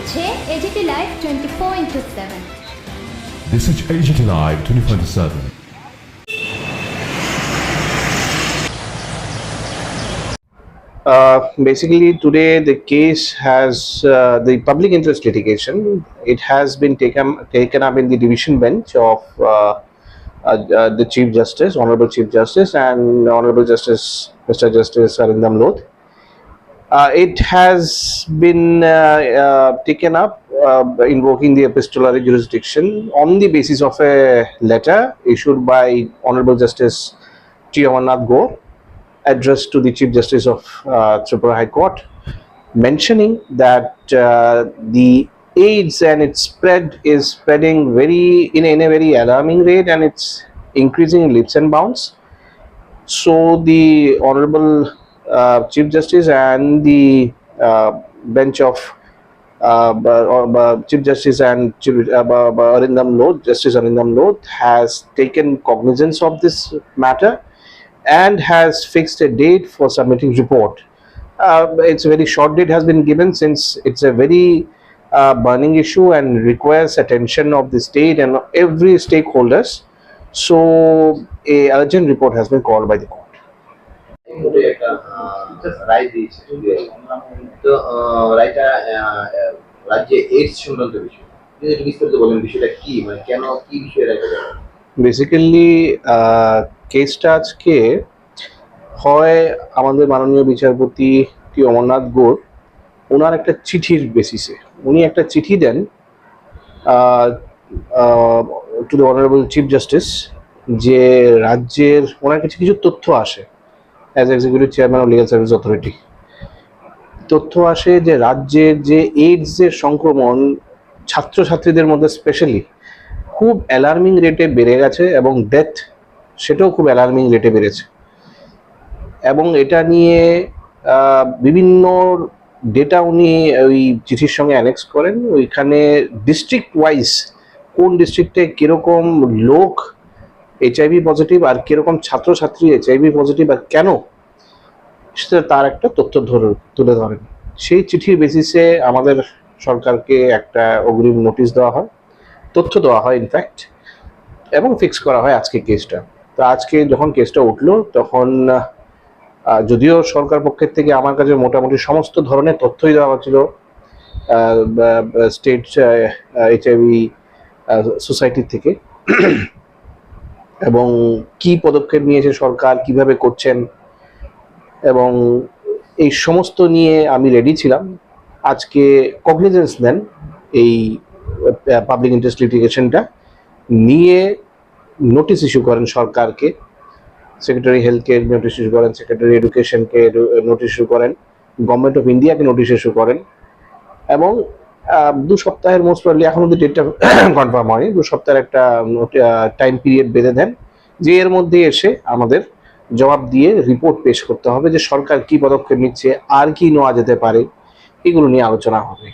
হচ্ছে AGT live twenty four into seven This is AGT Live 24/7. Uh, basically, today the case has uh, the public interest litigation. It has been taken taken up in the division bench of uh, uh, uh, the Chief Justice, Honorable Chief Justice, and Honorable Justice Mr. Justice Arindam Loth. Uh, it has been uh, uh, taken up invoking the epistolary jurisdiction on the basis of a letter issued by Honorable Justice T. Amarnath Gore addressed to the Chief Justice of Tripura High Court, mentioning that the AIDS and its spread is spreading very in, a- in a very alarming rate and it's increasing in leaps and bounds. So the Honorable Chief Justice and the uh, bench of uh, uh, Chief Justice and Chief, uh, Arindam Loth, Justice Arindam Loth has taken cognizance of this matter and has fixed a date for submitting report. Uh, it's a very short date has been given since it's a very uh, burning issue and requires attention of the state and every stakeholders. So a urgent report has been called by the court. একটা রায় কি? মানে basically কেসটা আজকে হয় আমাদের মাননীয় বিচারপতি টি. অমরনাথ গোর। ওনার একটা চিঠির বেসিসে উনি একটা চিঠি দেন to the honourable chief justice যে রাজ্যের, ওনার কাছে কিছু তথ্য আসে। As executive chairman of legal service authority তথ্য আসে যে রাজ্যের যে এইডসের সংক্রমণ ছাত্রছাত্রীদের মধ্যে স্পেশালি খুব অ্যালার্মিং রেটে বেড়ে গেছে এবং ডেথ সেটাও খুব অ্যালার্মিং রেটে বেড়েছে। এবং এটা নিয়ে বিভিন্ন ডেটা উনি ওই চিঠির সঙ্গে অ্যানেক্স করেন। ওইখানে ডিস্ট্রিক্ট ওয়াইজ কোন ডিস্ট্রিক্টে কীরকম লোক এইচআইভি পজিটিভ আর কীরকম ছাত্রছাত্রী এইচআইভি পজিটিভ আর কেন? সেটা তার একটা তথ্য ধরে তুলে ধরেন। সেই চিঠির বেসিসে আমাদের সরকারকে একটা অগ্রিম নোটিশ দেওয়া হয়, তথ্য দেওয়া হয় ইনফ্যাক্ট এবং ফিক্স করা হয় আজকে কেসটা তো আজকে যখন কেসটা উঠল, তখন যদিও সরকার পক্ষের থেকে আমার কাছে মোটামুটি সমস্ত ধরনের তথ্যই দেওয়া হচ্ছিল স্টেট এইচআইভি সোসাইটির থেকে। এবং কি পদক্ষেপ নিয়েছে সরকার, কীভাবে করছেন, এবং এই সমস্ত নিয়ে আমি রেডি ছিলাম। আজকে কগনিজেন্স নেন এই পাবলিক ইন্টারেস্ট লিটিগেশনটা নিয়ে নোটিশ ইস্যু করেন সরকারকে। সেক্রেটারি হেলথকে নোটিশ ইস্যু করেন সেক্রেটারি এডুকেশনকে নোটিশ ইস্যু করেন গভর্নমেন্ট অফ ইন্ডিয়াকে নোটিশ ইস্যু করেন। এবং দু সপ্তাহের মোস্ট প্রবলি এখন অব্দি ডেটটা কনফার্ম হয়নি। দু সপ্তাহের একটা টাইম পিরিয়ড বেঁধে দেন। যে এর মধ্যে এসে আমাদের জবাব দিয়ে রিপোর্ট পেশ করতে হবে যে সরকার কি পদক্ষেপ নিচ্ছে, আর কি নেওয়া যেতে পারে, এগুলো নিয়ে আলোচনা হবে